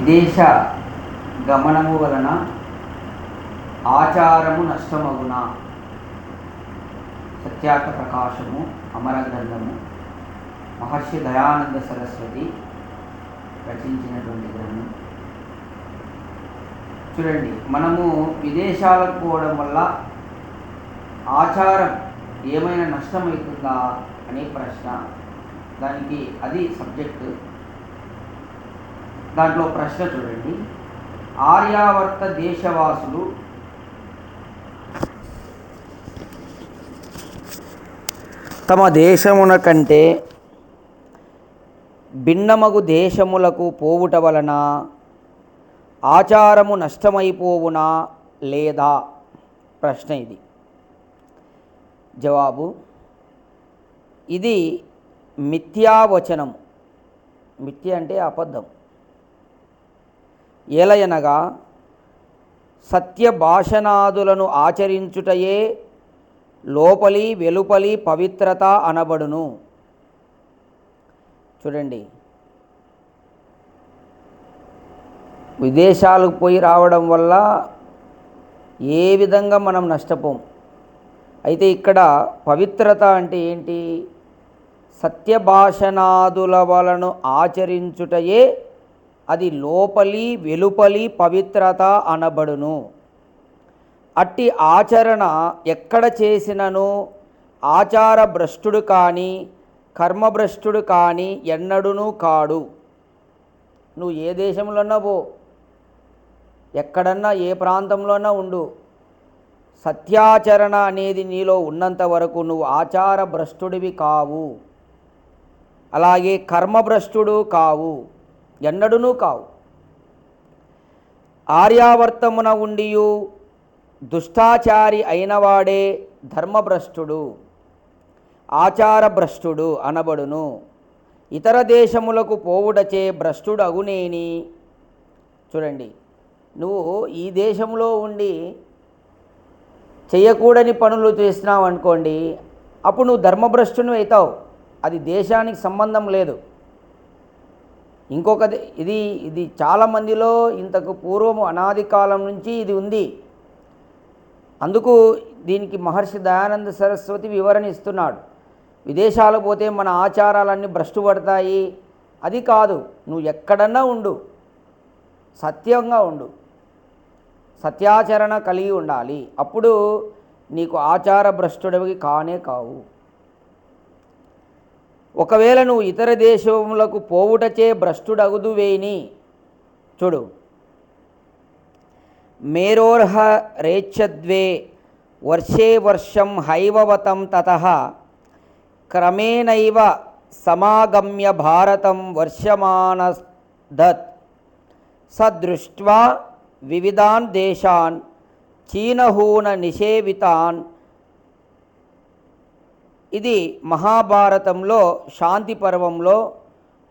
విదేశ గమనము వలన ఆచారము నష్టమగున? సత్యార్థ ప్రకాశము అమర గ్రంథము మహర్షి దయానంద సరస్వతి రచించినటువంటి గ్రంథం. చూడండి మనము విదేశాలకు పోవడం వల్ల ఆచారం ఏమైనా నష్టమవుతుందా అనే ప్రశ్న. దానికి అది సబ్జెక్టు. దాంట్లో ప్రశ్న చూడండి. ఆర్యావర్త దేశవాసులు తమ దేశమున కంటే భిన్నమగు దేశములకు పోవుట వలన ఆచారము నష్టమైపోవునా లేదా? ప్రశ్న ఇది. జవాబు ఇది మిథ్యావచనం మిథ్య అంటే అబద్ధం. ఏలయనగా సత్య భాషణాదులను ఆచరించుటయే లోపలి వెలుపలి పవిత్రత అనబడును. చూడండి. విదేశాలకు పోయి రావడం వల్ల ఏ విధంగా మనం నష్టపోం? అయితే ఇక్కడ పవిత్రత అంటే ఏంటి? సత్యభాషణాదుల వలను ఆచరించుటయే అది లోపలి వెలుపలి పవిత్రత అనబడును. అట్టి ఆచరణ ఎక్కడ చేసినను? ఆచార భ్రష్టుడు కానీ కర్మభ్రష్టుడు కానీ ఎన్నడునూ కాడు. నువ్వు ఏ దేశంలోన్నా పో. ఎక్కడన్నా ఏ ప్రాంతంలోనా ఉండు. సత్యాచరణ అనేది నీలో ఉన్నంత వరకు నువ్వు ఆచార భ్రష్టుడివి కావు. అలాగే కర్మభ్రష్టుడు కావు. ఎన్నడూనూ కావు. ఆర్యావర్తమున ఉండియు దుష్టాచారి అయినవాడే ధర్మభ్రష్టుడు ఆచారభ్రష్టుడు అనబడును. ఇతర దేశములకు పోవుడచే భ్రష్టుడు అగునేని చూడండి నువ్వు ఈ దేశంలో ఉండి చేయకూడని పనులు చేసినావు అనుకోండి అప్పుడు నువ్వు ధర్మభ్రష్టుని అవుతావు అది దేశానికి సంబంధం లేదు. ఇంకొకది ఇది ఇది చాలామందిలో ఇంతకు పూర్వం అనాది కాలం నుంచి ఇది ఉంది. అందుకు దీనికి మహర్షి దయానంద సరస్వతి వివరణ ఇస్తున్నాడు. విదేశాలు పోతే మన ఆచారాలన్నీ భ్రష్టు పడతాయి. అది కాదు నువ్వు ఎక్కడన్నా ఉండు. సత్యంగా ఉండు. సత్యాచరణ కలిగి ఉండాలి. అప్పుడు నీకు ఆచార భ్రష్టుడివి కానే కావు. ఒకవేళ నువ్వు ఇతర దేశములకు పోవుటచే భ్రష్టుడగుదువేని చూడు. మేరోర్హ రేచ్ఛద్వే వర్షే వర్షం హైవవతం తత. క్రమేణైవ సమాగమ్య భారతం వర్షమానదత్. సదృష్ట్వా వివిధాన్ దేశాన్ చీనహూన నిషేవితాన్ ఇది మహాభారతంలో శాంతి పర్వంలో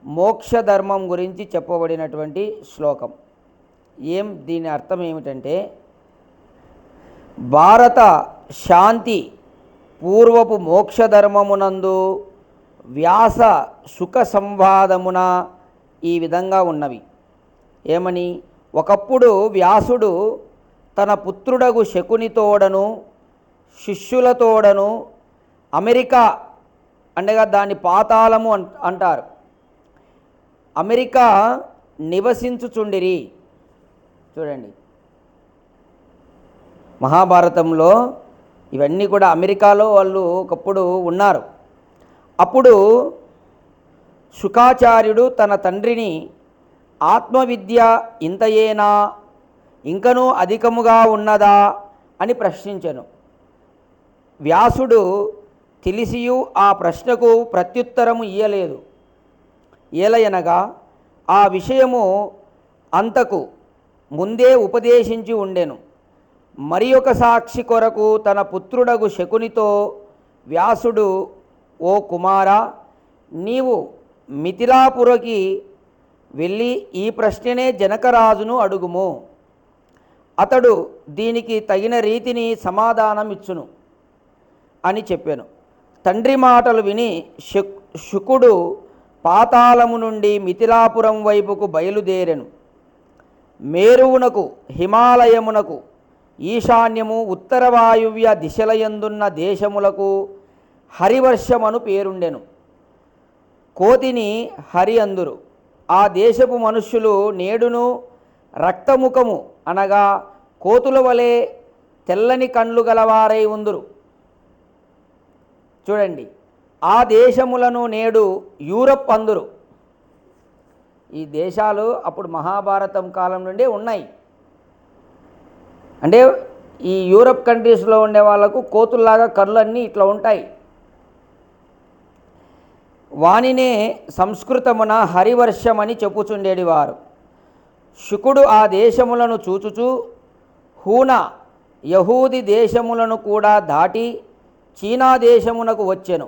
మోక్షధర్మం గురించి చెప్పబడినటువంటి శ్లోకం. ఏం దీని అర్థం ఏమిటంటే భారత శాంతి పూర్వపు మోక్షధర్మమునందు వ్యాస సుఖ సంవాదమున ఈ విధంగా ఉన్నవి. ఏమని? ఒకప్పుడు వ్యాసుడు తన పుత్రుడగు శకునితోడను శిష్యులతోడను అమెరికా అనగా దాని పాతాళము అన్- అంటారు. అమెరికా నివసించుచుండిరి. చూడండి. మహాభారతంలో ఇవన్నీ కూడా అమెరికాలో వాళ్ళు ఒకప్పుడు ఉన్నారు. అప్పుడు శుకాచార్యుడు తన తండ్రిని ఆత్మవిద్య ఇంతయేనా? ఇంకనూ అధికముగా ఉన్నదా? అని ప్రశ్నించెను. వ్యాసుడు తెలిసియు ఆ ప్రశ్నకు ప్రత్యుత్తరము ఇయ్యలేదు. ఏలయనగా ఆ విషయము అంతకు ముందే ఉపదేశించి ఉండెను. మరి ఒక సాక్షి కొరకు తన పుత్రుడగు శకునితో వ్యాసుడు ఓ కుమారా నీవు మిథిలాపురకి వెళ్ళి ఈ ప్రశ్ననే జనకరాజును అడుగుము. అతడు దీనికి తగిన రీతిని సమాధానం ఇచ్చును అని చెప్పాను. తండ్రి మాటలు విని శుకుడు పాతాళము నుండి మిథిలాపురం వైపుకు బయలుదేరెను. మేరువునకు హిమాలయమునకు ఈశాన్యము ఉత్తర వాయువ్య దిశలయందున్న దేశములకు హరివర్షమను పేరుండెను. కోతిని హరి అందురు. ఆ దేశపు మనుష్యులు నేడును రక్తముఖము అనగా కోతుల వలె తెల్లని కండ్లు గలవారై ఉందురు. చూడండి ఆ దేశములను నేడు యూరప్ అందురు. ఈ దేశాలు అప్పుడు మహాభారతం కాలం నుండే ఉన్నాయి. అంటే ఈ యూరప్ కంట్రీస్లో ఉండే వాళ్ళకు కోతుల్లాగా కళ్ళన్నీ ఇట్లా ఉంటాయి. వానినే సంస్కృతమున హరివర్షమని చెప్పుచుండేది వారు శుకుడు ఆ దేశములను చూచుచూ హూన యహూది దేశములను కూడా దాటి చీనా దేశమునకు వచ్చెను.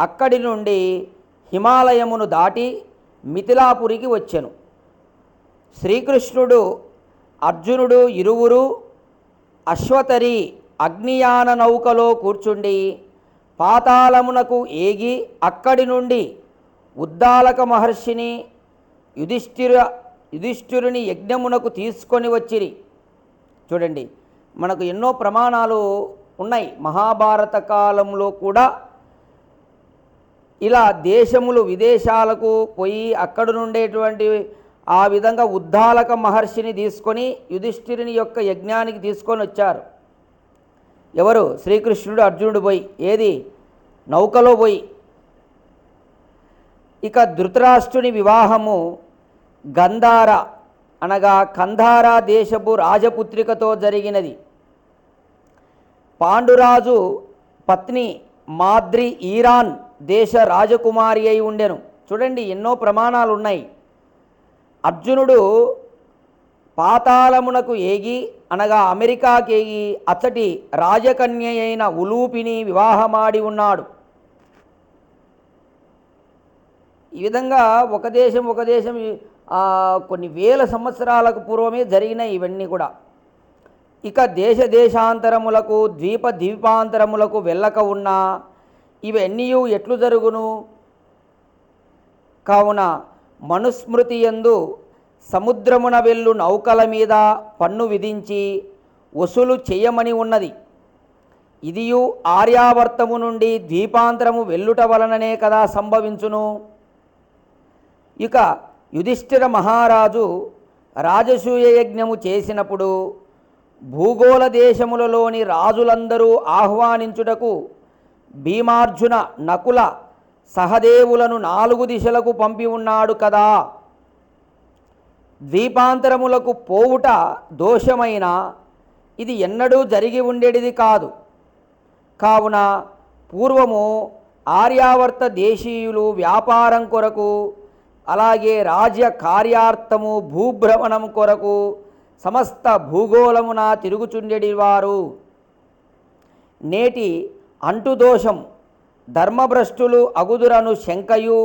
అక్కడి నుండి హిమాలయమును దాటి మిథిలాపురికి వచ్చెను. శ్రీకృష్ణుడు అర్జునుడు ఇరువురు అశ్వతరి అగ్నియాన నౌకలో కూర్చుండి పాతాళమునకు ఏగి అక్కడి నుండి ఉద్దాలక మహర్షిని యుధిష్ఠిర యుధిష్ఠిరుని యజ్ఞమునకు తీసుకొని వచ్చిరి. చూడండి మనకు ఎన్నో ప్రమాణాలు ఉన్నాయి. మహాభారత కాలంలో కూడా ఇలా దేశములు విదేశాలకు పోయి అక్కడ నుండేటువంటి ఆ విధంగా ఉద్దాలక మహర్షిని తీసుకొని యుధిష్ఠిరుని యొక్క యజ్ఞానికి తీసుకొని వచ్చారు. ఎవరు? శ్రీకృష్ణుడు అర్జునుడు పోయి. ఏది? నౌకలో పోయి. ఇక ధృతరాష్ట్రుని వివాహము గంధార అనగా కంధార దేశపు రాజపుత్రికతో జరిగినది. పాండురాజు పత్ని మాద్రి ఈరాన్ దేశ రాజకుమారి అయి ఉండెను. చూడండి ఎన్నో ప్రమాణాలు ఉన్నాయి అర్జునుడు పాతాళమునకు ఏగి అనగా అమెరికాకి ఏగి అతడి రాజకన్య అయిన ఉలూపిని వివాహమాడి ఉన్నాడు. ఈ విధంగా ఒక దేశం ఒక దేశం కొన్ని వేల సంవత్సరాలకు పూర్వమే జరిగినాయి ఇవన్నీ కూడా. ఇక దేశ దేశాంతరములకు ద్వీప ద్వీపాంతరములకు వెళ్ళక ఉన్నా ఇవన్నీ ఎట్లు జరుగును? కావున మనుస్మృతి యందు సముద్రమున వెళ్ళు నౌకల మీద పన్ను విధించి వసూలు చేయమని ఉన్నది. ఇదియు ఆర్యావర్తము నుండి ద్వీపాంతరము వెళ్ళుట వలననే కదా సంభవించును. ఇక యుధిష్ఠిర మహారాజు రాజసూయ యజ్ఞము చేసినప్పుడు భూగోళ దేశములలోని రాజులందరూ ఆహ్వానించుటకు భీమార్జున నకుల సహదేవులను నాలుగు దిశలకు పంపి ఉన్నాడు కదా. ద్వీపాంతరములకు పోవుట దోషమైన ఇది ఎన్నడూ జరిగి ఉండేటిది కాదు. కావున పూర్వము ఆర్యావర్త దేశీయులు వ్యాపారం కొరకు అలాగే రాజ్య కార్యార్థము భూభ్రమణం కొరకు సమస్త భూగోళమున తిరుగుచుండెడి వారు నేటి అంటుదోషం ధర్మభ్రష్టులు అగుదురను శంకయు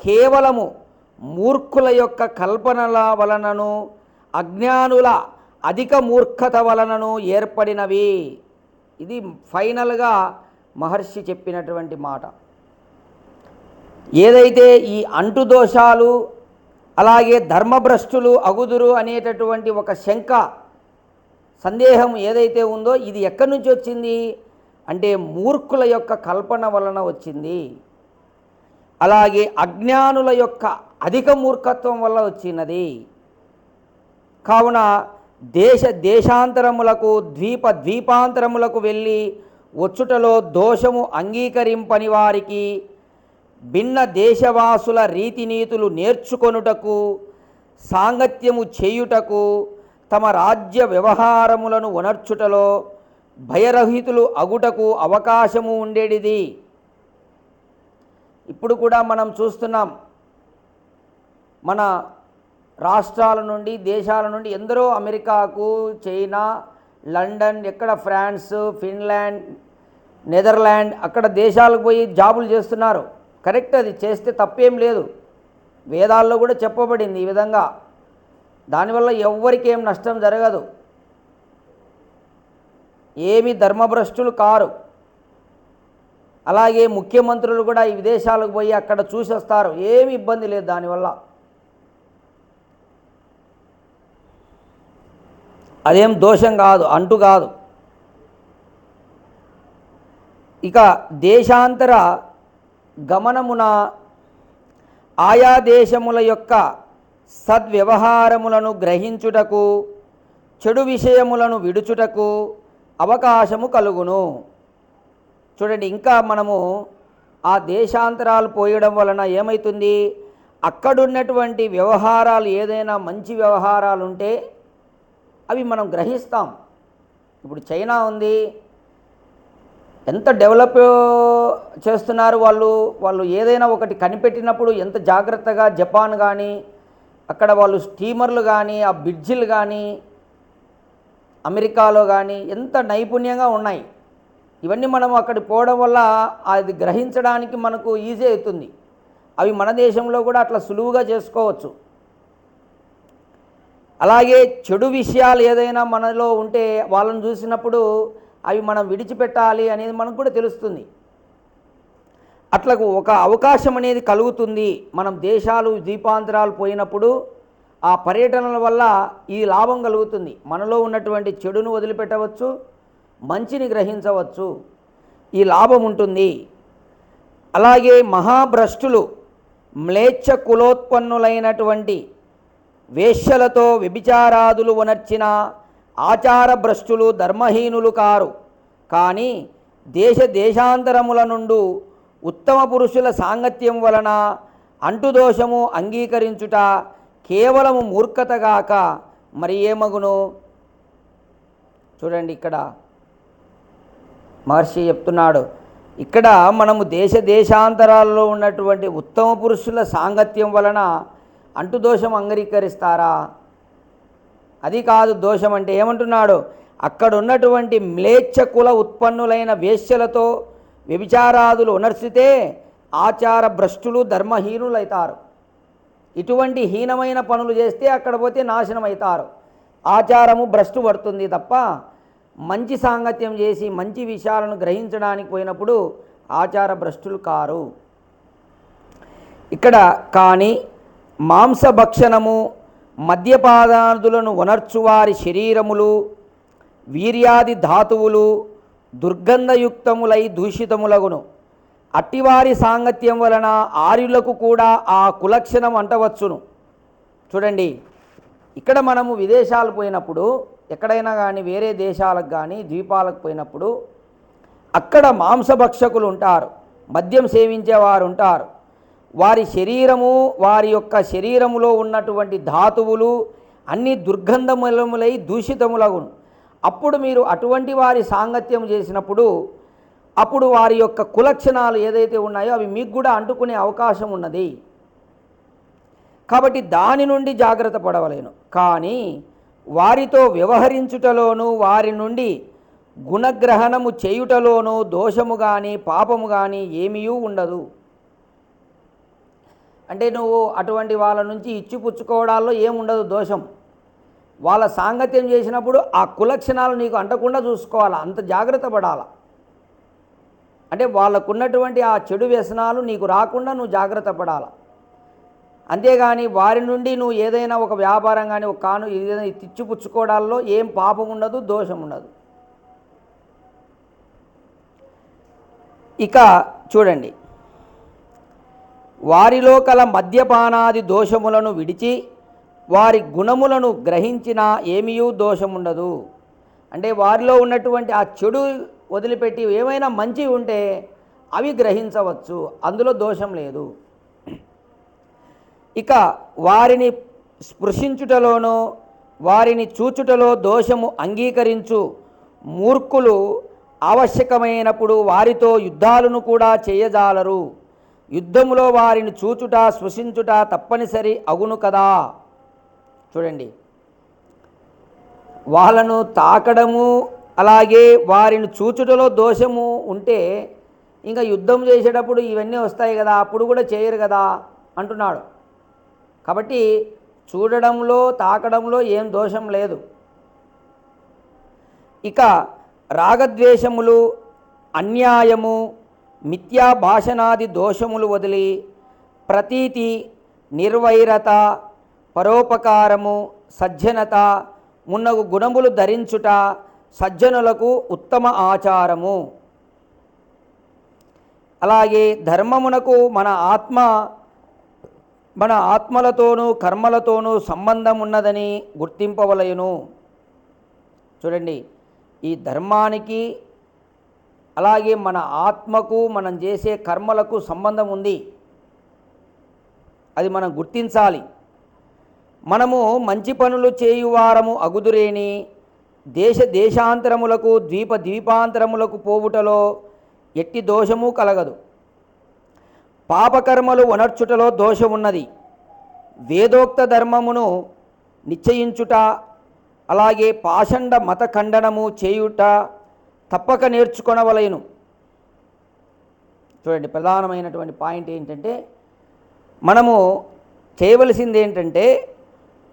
కేవలము మూర్ఖుల యొక్క కల్పనల వలనను అజ్ఞానుల అధిక మూర్ఖత వలనను ఏర్పడినవి. ఇది ఫైనల్గా మహర్షి చెప్పినటువంటి మాట. ఏదైతే ఈ అంటుదోషాలు అలాగే ధర్మభ్రష్టులు అగుదురు అనేటటువంటి ఒక శంక సందేహం ఏదైతే ఉందో ఇది ఎక్కడి నుంచి వచ్చింది? అంటే మూర్ఖుల యొక్క కల్పన వలన వచ్చింది. అలాగే అజ్ఞానుల యొక్క అధిక మూర్ఖత్వం వల్ల వచ్చినది. కావున దేశ దేశాంతరములకు ద్వీప ద్వీపాంతరములకు వెళ్ళి వచ్చుటలో దోషము అంగీకరింపని వారికి భిన్న దేశవాసుల రీతినీతులు నేర్చుకొనుటకు సాంగత్యము చేయుటకు తమ రాజ్య వ్యవహారములను ఉనర్చుటలో భయరహితులు అగుటకు అవకాశము ఉండేటిది ఇప్పుడు కూడా మనం చూస్తున్నాం మన రాష్ట్రాల నుండి దేశాల నుండి ఎందరో అమెరికాకు చైనా లండన్ ఎక్కడ ఫ్రాన్స్ ఫిన్లాండ్ నెదర్లాండ్ అక్కడ దేశాలకు పోయి జాబులు చేస్తున్నారు. కరెక్ట్ అది చేస్తే తప్పేం లేదు. వేదాల్లో కూడా చెప్పబడింది ఈ విధంగా. దానివల్ల ఎవ్వరికి ఏం నష్టం జరగదు. ఏమి ధర్మభ్రష్టులు కారు. అలాగే ముఖ్యమంత్రులు కూడా ఈ విదేశాలకు పోయి అక్కడ చూసేస్తారు. ఏమి ఇబ్బంది లేదు దానివల్ల. అదేం దోషం కాదు అంటు కాదు. ఇక దేశాంతర గమనమున ఆయా దేశముల యొక్క సద్వ్యవహారములను గ్రహించుటకు చెడు విషయములను విడుచుటకు అవకాశము కలుగును. చూడండి ఇంకా మనము ఆ దేశాంతరాలు పోయడం వలన ఏమవుతుంది అక్కడున్నటువంటి వ్యవహారాలు ఏదైనా మంచి వ్యవహారాలు ఉంటే అవి మనం గ్రహిస్తాం. ఇప్పుడు చైనా ఉంది ఎంత డెవలప్ చేస్తున్నారు వాళ్ళు వాళ్ళు ఏదైనా ఒకటి కనిపెట్టినప్పుడు ఎంత జాగ్రత్తగా జపాన్ కానీ అక్కడ వాళ్ళు స్టీమర్లు కానీ ఆ బ్రిడ్జిలు కానీ అమెరికాలో కానీ ఎంత నైపుణ్యంగా ఉన్నాయి. ఇవన్నీ మనం అక్కడ పోవడం వల్ల అది గ్రహించడానికి మనకు ఈజీ అవుతుంది. అవి మన దేశంలో కూడా అట్లా సులువుగా చేసుకోవచ్చు. అలాగే చెడు విషయాలు ఏదైనా మనలో ఉంటే వాళ్ళని చూసినప్పుడు అవి మనం విడిచిపెట్టాలి అనేది మనకు కూడా తెలుస్తుంది. అట్లకు ఒక అవకాశం అనేది కలుగుతుంది. మనం దేశాలు ద్వీపాంతరాలు పోయినప్పుడు ఆ పర్యటనల వల్ల ఈ లాభం కలుగుతుంది. మనలో ఉన్నటువంటి చెడును వదిలిపెట్టవచ్చు మంచిని గ్రహించవచ్చు. ఈ లాభం ఉంటుంది. అలాగే మహాభ్రష్టులు మ్లేచ్ఛ కులోత్పన్నులైనటువంటి వేశ్యలతో వ్యభిచారాదులు వనర్చిన ఆచార భ్రష్టులు ధర్మహీనులు కారు. కానీ దేశ దేశాంతరముల నుండు ఉత్తమ పురుషుల సాంగత్యం వలన అంటుదోషము అంగీకరించుట కేవలము మూర్ఖతగాక మరి ఏమగును? చూడండి ఇక్కడ మహర్షి చెప్తున్నాడు. ఇక్కడ మనము దేశ దేశాంతరాల్లో ఉన్నటువంటి ఉత్తమ పురుషుల సాంగత్యం వలన అంటుదోషం అంగీకరిస్తారా? అది కాదు దోషం అంటే ఏమంటున్నాడు? అక్కడ ఉన్నటువంటి మ్లేచ్ఛ కుల ఉత్పన్నులైన వేశ్యలతో వ్యభిచారాదులు ఉనర్సితే ఆచార భ్రష్టులు ధర్మహీనులైతారు. ఇటువంటి హీనమైన పనులు చేస్తే అక్కడ పోతే నాశనం అవుతారు ఆచారము భ్రష్టు పడుతుంది తప్ప మంచి సాంగత్యం చేసి మంచి విషయాలను గ్రహించడానికి పోయినప్పుడు ఆచార భ్రష్టులు కారు. ఇక్కడ కానీ మాంసభక్షణము మద్యపాదాదులను వనర్చువారి శరీరములు వీర్యాది ధాతువులు దుర్గంధయుక్తములై దూషితములగును. అట్టివారి సాంగత్యం వలన ఆర్యులకు కూడా ఆ కులక్షణం అంటవచ్చును. చూడండి ఇక్కడ మనము విదేశాలు పోయినప్పుడు ఎక్కడైనా కానీ వేరే దేశాలకు కానీ ద్వీపాలకు పోయినప్పుడు అక్కడ మాంసభక్షకులు ఉంటారు మద్యం సేవించేవారు ఉంటారు. వారి శరీరము వారి యొక్క శరీరములో ఉన్నటువంటి ధాతువులు అన్ని దుర్గంధములములై దూషితములగును. అప్పుడు మీరు అటువంటి వారి సాంగత్యం చేసినప్పుడు అప్పుడు వారి యొక్క కులక్షణాలు ఏదైతే ఉన్నాయో అవి మీకు కూడా అంటుకునే అవకాశం ఉన్నది. కాబట్టి దాని నుండి జాగ్రత్త పడవలేను. కానీ వారితో వ్యవహరించుటలోనూ వారి నుండి గుణగ్రహణము చేయుటలోనూ దోషము కానీ పాపము కానీ ఏమీ ఉండదు. అంటే నువ్వు అటువంటి వాళ్ళ నుంచి ఇచ్చిపుచ్చుకోవడాల్లో ఏముండదు దోషం. వాళ్ళ సాంగత్యం చేసినప్పుడు ఆ కులక్షణాలు నీకు అంటకుండా చూసుకోవాలి? అంత జాగ్రత్త పడాలా? అంటే వాళ్ళకున్నటువంటి ఆ చెడు వ్యసనాలు నీకు రాకుండా నువ్వు జాగ్రత్త పడాలా? అంతేగాని వారి నుండి నువ్వు ఏదైనా ఒక వ్యాపారం కానీ ఒక కాను ఏదైనా తిచ్చిపుచ్చుకోవడాల్లో ఏం పాపం ఉండదు దోషం ఉండదు. ఇక చూడండి. వారిలో కల మద్యపానాది దోషములను విడిచి వారి గుణములను గ్రహించినా ఏమీయూ దోషముండదు. అంటే వారిలో ఉన్నటువంటి ఆ చెడు వదిలిపెట్టి ఏమైనా మంచి ఉంటే అవి గ్రహించవచ్చు. అందులో దోషం లేదు. ఇక వారిని స్పృశించుటలోనో వారిని చూచుటలో దోషము అంగీకరించు మూర్ఖులు ఆవశ్యకమైనప్పుడు వారితో యుద్ధాలను కూడా చేయజాలరు. యుద్ధములో వారిని చూచుట స్పృశించుట తప్పనిసరి అగును కదా? చూడండి. వాళ్ళను తాకడము అలాగే వారిని చూచుటలో దోషము ఉంటే ఇంకా యుద్ధం చేసేటప్పుడు ఇవన్నీ వస్తాయి కదా అప్పుడు కూడా చేయరు కదా? అంటున్నాడు. కాబట్టి చూడడంలో తాకడంలో ఏం దోషం లేదు. ఇక రాగద్వేషములు అన్యాయము మిథ్యా భాషణాది దోషములు వదిలి ప్రతీతి నిర్వైరత పరోపకారము సజ్జనత మున్నగు గుణములు ధరించుట సజ్జనులకు ఉత్తమ ఆచారము. అలాగే ధర్మమునకు మన ఆత్మ మన ఆత్మలతోనూ కర్మలతోనూ సంబంధం ఉన్నదని గుర్తింపవలయును. చూడండి ఈ ధర్మానికి అలాగే మన ఆత్మకు మనం చేసే కర్మలకు సంబంధం ఉంది. అది మనం గుర్తించాలి. మనము మంచి పనులు చేయువారము అగుదురేని దేశ దేశాంతరములకు ద్వీప ద్వీపాంతరములకు పోవుటలో ఎట్టి దోషము కలగదు. పాపకర్మలు వనర్చుటలో దోషమున్నది. వేదోక్త ధర్మమును నిశ్చయించుట అలాగే పాషండ మత ఖండనము చేయుట తప్పక నేర్చుకొనవలయను చూడండి ప్రధానమైనటువంటి పాయింట్ ఏంటంటే మనము చేయవలసింది ఏంటంటే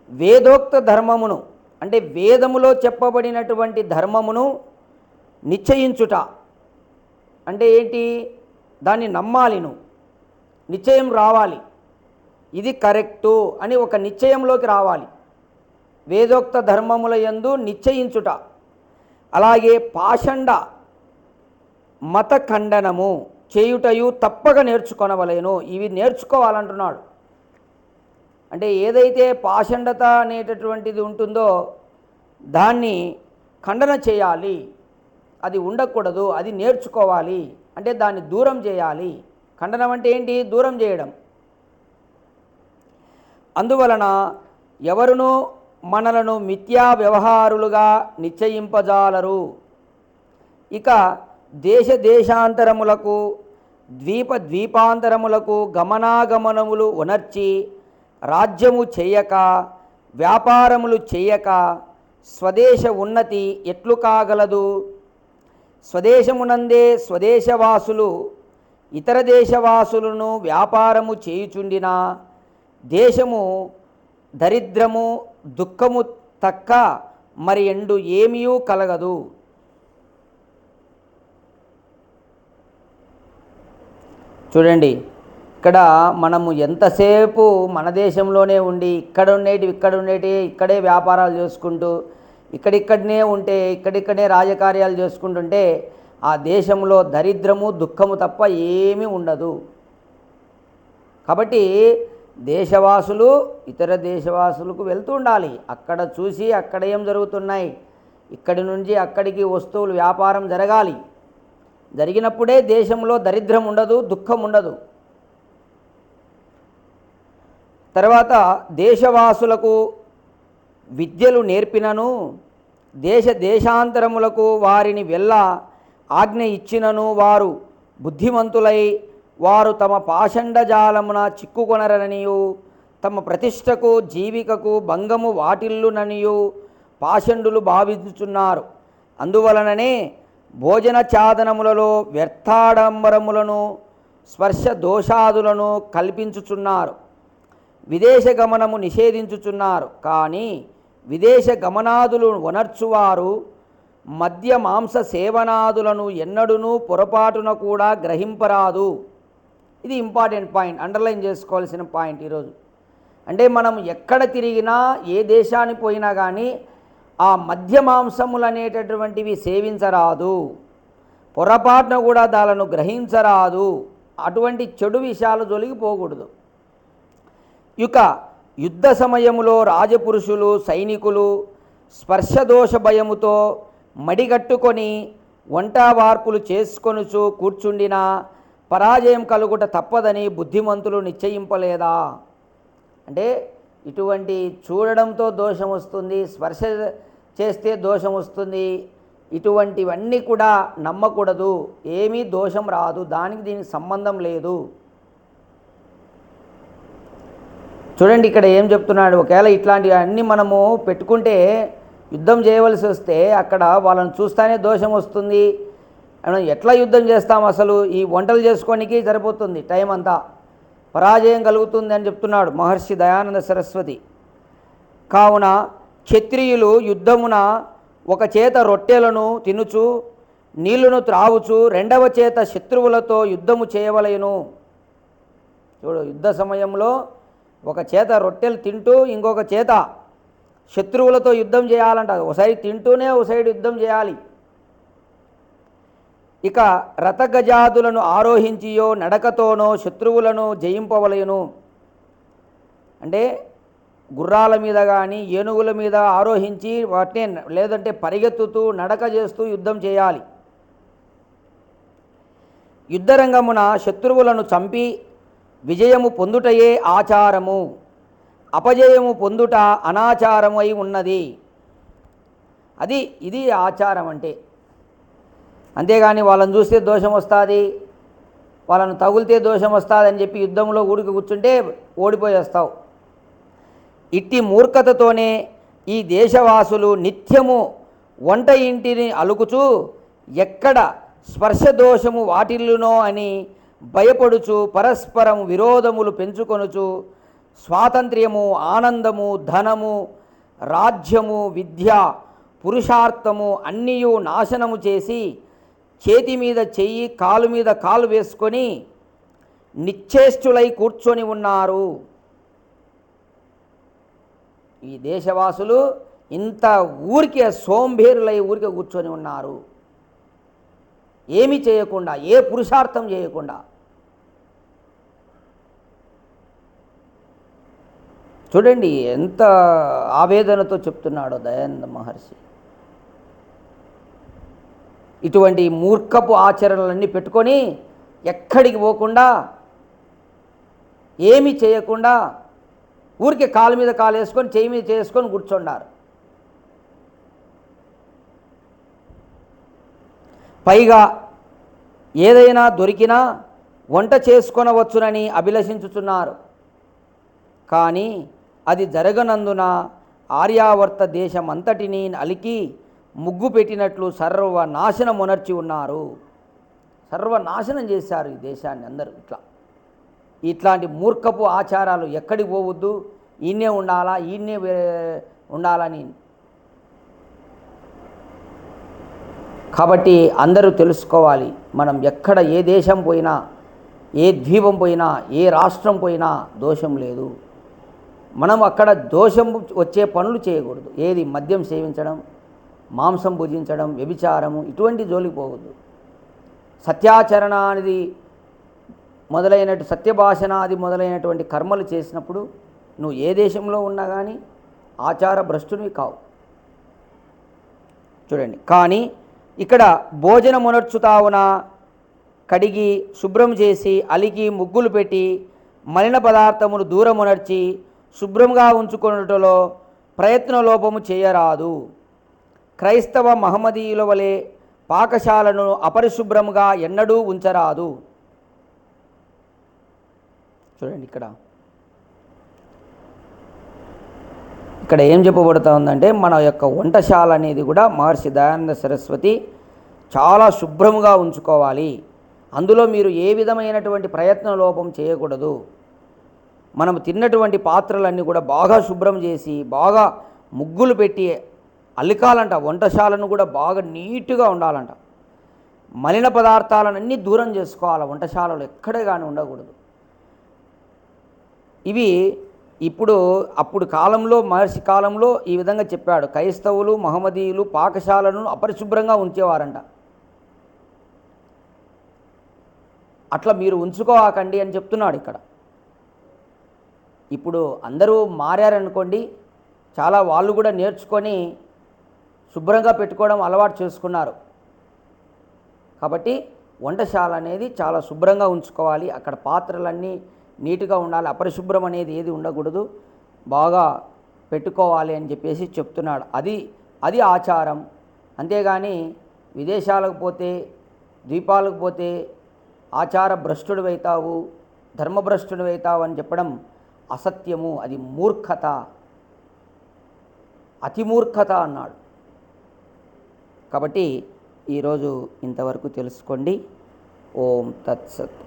వేదోక్త ధర్మమును అంటే వేదములో చెప్పబడినటువంటి ధర్మమును నిశ్చయించుట. అంటే ఏంటి? దాన్ని నమ్మాలి నువ్వు నిశ్చయం రావాలి. ఇది కరెక్టు అని ఒక నిశ్చయంలోకి రావాలి. వేదోక్త ధర్మముల యందు నిశ్చయించుట. అలాగే పాషండ మత ఖండనము చేయుటయు తప్పక నేర్చుకొనవలేను. ఇవి నేర్చుకోవాలంటున్నాడు. అంటే ఏదైతే పాషండత అనేటటువంటిది ఉంటుందో దాన్ని ఖండన చేయాలి. అది ఉండకూడదు అది నేర్చుకోవాలి. అంటే దాన్ని దూరం చేయాలి. ఖండనం అంటే ఏంటి? దూరం చేయడం. అందువలన ఎవరునూ మనలను మిథ్యా వ్యవహారులుగా నిశ్చయింపజాలరు. ఇక దేశ దేశాంతరములకు ద్వీప ద్వీపాంతరములకు గమనాగమనములు ఉనర్చి రాజ్యము చేయక వ్యాపారములు చేయక స్వదేశ ఉన్నతి ఎట్లు కాగలదు? స్వదేశమునందే స్వదేశవాసులు ఇతర దేశవాసులను వ్యాపారము చేయుచుండినా దేశము దరిద్రము దుఃఖము తక్క మరి ఎండు ఏమీయూ కలగదు. చూడండి ఇక్కడ మనము ఎంతసేపు మన దేశంలోనే ఉండి ఇక్కడ ఉండేటివి ఇక్కడ ఉండేటివి ఇక్కడే వ్యాపారాలు చేసుకుంటూ ఇక్కడిక్కడనే ఉంటే ఇక్కడిక్కడే రాజకార్యాలు చేసుకుంటుంటే ఆ దేశంలో దరిద్రము దుఃఖము తప్ప ఏమీ ఉండదు. కాబట్టి దేశవాసులు ఇతర దేశవాసులకు వెళ్తూ ఉండాలి. అక్కడ చూసి అక్కడ ఏం జరుగుతున్నాయి? ఇక్కడి నుంచి అక్కడికి వస్తువులు వ్యాపారం జరగాలి. జరిగినప్పుడే దేశంలో దరిద్రం ఉండదు దుఃఖం ఉండదు. తర్వాత దేశవాసులకు విద్యలు నేర్పినను దేశ దేశాంతరములకు వారిని వెళ్ళ ఆజ్ఞ ఇచ్చినను వారు బుద్ధిమంతులై వారు తమ పాషండజాలమున చిక్కుకొనరనియు తమ ప్రతిష్టకు జీవికకు భంగము వాటిల్లుననియు పాషండులు భావించుచున్నారు. అందువలననే భోజన చాదనములలో వ్యర్థాడంబరములను స్పర్శ దోషాదులను కల్పించుచున్నారు. విదేశ గమనము నిషేధించుచున్నారు. కానీ విదేశ గమనాదులు వనర్చువారు మద్య మాంస సేవనాదులను ఎన్నడూనూ పొరపాటున కూడా గ్రహింపరాదు. ఇది ఇంపార్టెంట్ పాయింట్ అండర్లైన్ చేసుకోవాల్సిన పాయింట్ ఈరోజు. అంటే మనం ఎక్కడ తిరిగినా ఏ దేశానికి పోయినా కానీ ఆ మధ్య మాంసములు అనేటటువంటివి సేవించరాదు. పొరపాటున కూడా దాలను గ్రహించరాదు. అటువంటి చెడు విషయాలు జొలిగిపోకూడదు ఇక యుద్ధ సమయములో రాజపురుషులు సైనికులు స్పర్శదోష భయముతో మడిగట్టుకొని వంట వార్పులు చేసుకొనుచు కూర్చుండినా పరాజయం కలుగుట తప్పదని బుద్ధిమంతులు నిశ్చయింపలేదా? అంటే ఇటువంటి చూడడంతో దోషం వస్తుంది స్పర్శ చేస్తే దోషం వస్తుంది ఇటువంటివన్నీ కూడా నమ్మకూడదు ఏమీ దోషం రాదు దానికి దీనికి సంబంధం లేదు. చూడండి ఇక్కడ ఏం చెప్తున్నాడు ఒకవేళ ఇట్లాంటివి అన్నీ మనము పెట్టుకుంటే యుద్ధం చేయవలసి వస్తే అక్కడ వాళ్ళని చూస్తానే దోషం వస్తుంది ఎట్లా యుద్ధం చేస్తాం అసలు? ఈ వంటలు చేసుకోనికి సరిపోతుంది టైం అంతా. పరాజయం కలుగుతుంది అని చెప్తున్నాడు మహర్షి దయానంద సరస్వతి. కావున క్షత్రియులు యుద్ధమున ఒక చేత రొట్టెలను తినుచు నీళ్ళను త్రావుచు రెండవ చేత శత్రువులతో యుద్ధము చేయవలయను చూడు యుద్ధ సమయంలో ఒక చేత రొట్టెలు తింటూ ఇంకొక చేత శత్రువులతో యుద్ధం చేయాలంట. ఒక సైడ్ తింటూనే ఒక సైడ్ యుద్ధం చేయాలి. ఇక రథగజాదులను ఆరోహించియో నడకతోనో శత్రువులను జయింపవలయను. అంటే గుర్రాల మీద కానీ ఏనుగుల మీద ఆరోహించి వాటిని లేదంటే పరిగెత్తుతూ నడక చేస్తూ యుద్ధం చేయాలి. యుద్ధరంగమున శత్రువులను చంపి విజయము పొందుటయే ఆచారము. అపజయము పొందుట అనాచారము అయి ఉన్నది. అది ఇది ఆచారం అంటే అంతేగాని వాళ్ళని చూస్తే దోషం వస్తుంది వాళ్ళను తగులితే దోషం వస్తుంది అని చెప్పి యుద్ధంలో ఊరికి కూర్చుంటే ఓడిపోయేస్తావు. ఇట్టి మూర్ఖతతోనే ఈ దేశవాసులు నిత్యము వంట ఇంటిని అలుకుచూ ఎక్కడ స్పర్శ దోషము వాటిల్లునో అని భయపడుచు పరస్పరం విరోధములు పెంచుకొనుచు స్వాతంత్ర్యము ఆనందము ధనము రాజ్యము విద్య పురుషార్థము అన్నీయు నాశనము చేసి చేతి మీద చెయ్యి కాలు మీద కాలు వేసుకొని నిశ్చేష్టులై కూర్చొని ఉన్నారు. ఈ దేశవాసులు ఇంత ఊరికే సోంబేరులై ఊరికే కూర్చొని ఉన్నారు. ఏమి చేయకుండా ఏ పురుషార్థం చేయకుండా. చూడండి ఎంత ఆవేదనతో చెప్తున్నాడో దయానంద మహర్షి. ఇటువంటి మూర్ఖపు ఆచరణలన్నీ పెట్టుకొని ఎక్కడికి పోకుండా ఏమి చేయకుండా ఊరికే కాలు మీద కాలు వేసుకొని చేయి మీద చేసుకొని కూర్చున్నారు పైగా ఏదైనా దొరికినా వంట చేసుకొనవచ్చునని అభిలషించుచున్నారు. కానీ అది జరగనందున ఆర్యావర్త దేశమంతటిని అలికి ముగ్గు పెట్టినట్లు సర్వనాశనమునర్చి ఉన్నారు సర్వనాశనం చేశారు ఈ దేశాన్ని అందరూ ఇట్లా. ఇట్లాంటి మూర్ఖపు ఆచారాలు ఎక్కడికి పోవద్దు. ఈయనే ఉండాలా ఈయనే ఉండాలని. కాబట్టి అందరూ తెలుసుకోవాలి మనం ఎక్కడ ఏ దేశం పోయినా ఏ ద్వీపం పోయినా ఏ రాష్ట్రం పోయినా దోషం లేదు. మనం అక్కడ దోషం వచ్చే పనులు చేయకూడదు. ఏది మద్యం సేవించడం మాంసం భుజించడం వ్యభిచారము ఇటువంటి జోలికి పోవద్దు. సత్యాచరణ అనేది మొదలైన సత్యభాషణాది మొదలైనటువంటి కర్మలు చేసినప్పుడు నువ్వు ఏ దేశంలో ఉన్నా కానీ ఆచార భ్రష్టునివి కావు. చూడండి. కానీ ఇక్కడ భోజనమునర్చుతావున కడిగి శుభ్రం చేసి అలికి ముగ్గులు పెట్టి మలిన పదార్థములు దూరమునర్చి శుభ్రంగా ఉంచుకొనుటలో ప్రయత్న లోపము చేయరాదు. క్రైస్తవ మహమ్మదీయుల వలె పాకశాలను అపరిశుభ్రముగా ఎన్నడూ ఉంచరాదు. చూడండి ఇక్కడ. ఇక్కడ ఏం చెప్పబడుతూ ఉందంటే మన యొక్క వంటశాల అనేది కూడా మహర్షి దయానంద సరస్వతి చాలా శుభ్రంగా ఉంచుకోవాలి. అందులో మీరు ఏ విధమైనటువంటి ప్రయత్న లోపం చేయకూడదు. మనం తిన్నటువంటి పాత్రలన్నీ కూడా బాగా శుభ్రం చేసి బాగా ముగ్గులు పెట్టి అల్లికాలంట వంటశాలను కూడా బాగా నీట్గా ఉండాలంట. మలిన పదార్థాలన్నీ దూరం చేసుకోవాలి వంటశాలలో ఎక్కడే కానీ ఉండకూడదు. ఇవి ఇప్పుడు అప్పుడు కాలంలో మహర్షి కాలంలో ఈ విధంగా చెప్పాడు. క్రైస్తవులు మహమ్మదీయులు పాకశాలను అపరిశుభ్రంగా ఉంచేవారంట. అట్లా మీరు ఉంచుకోవాకండి అని చెప్తున్నాడు ఇక్కడ. ఇప్పుడు అందరూ మారారనుకోండి చాలా వాళ్ళు కూడా నేర్చుకొని శుభ్రంగా పెట్టుకోవడం అలవాటు చేసుకున్నారు. కాబట్టి వంటశాల అనేది చాలా శుభ్రంగా ఉంచుకోవాలి. అక్కడ పాత్రలన్నీ నీట్గా ఉండాలి. అపరిశుభ్రం అనేది ఏది ఉండకూడదు. బాగా పెట్టుకోవాలి అని చెప్పేసి చెప్తున్నాడు. అది అది ఆచారం. అంతేగాని విదేశాలకు పోతే ద్వీపాలకు పోతే ఆచార భ్రష్టుడు అవుతావు ధర్మభ్రష్టుడు అవుతావు అని చెప్పడం అసత్యము. అది మూర్ఖత. అతిమూర్ఖత అన్నాడు. కాబట్టి ఈరోజు ఇంతవరకు తెలుసుకోండి. ఓం తత్సత్.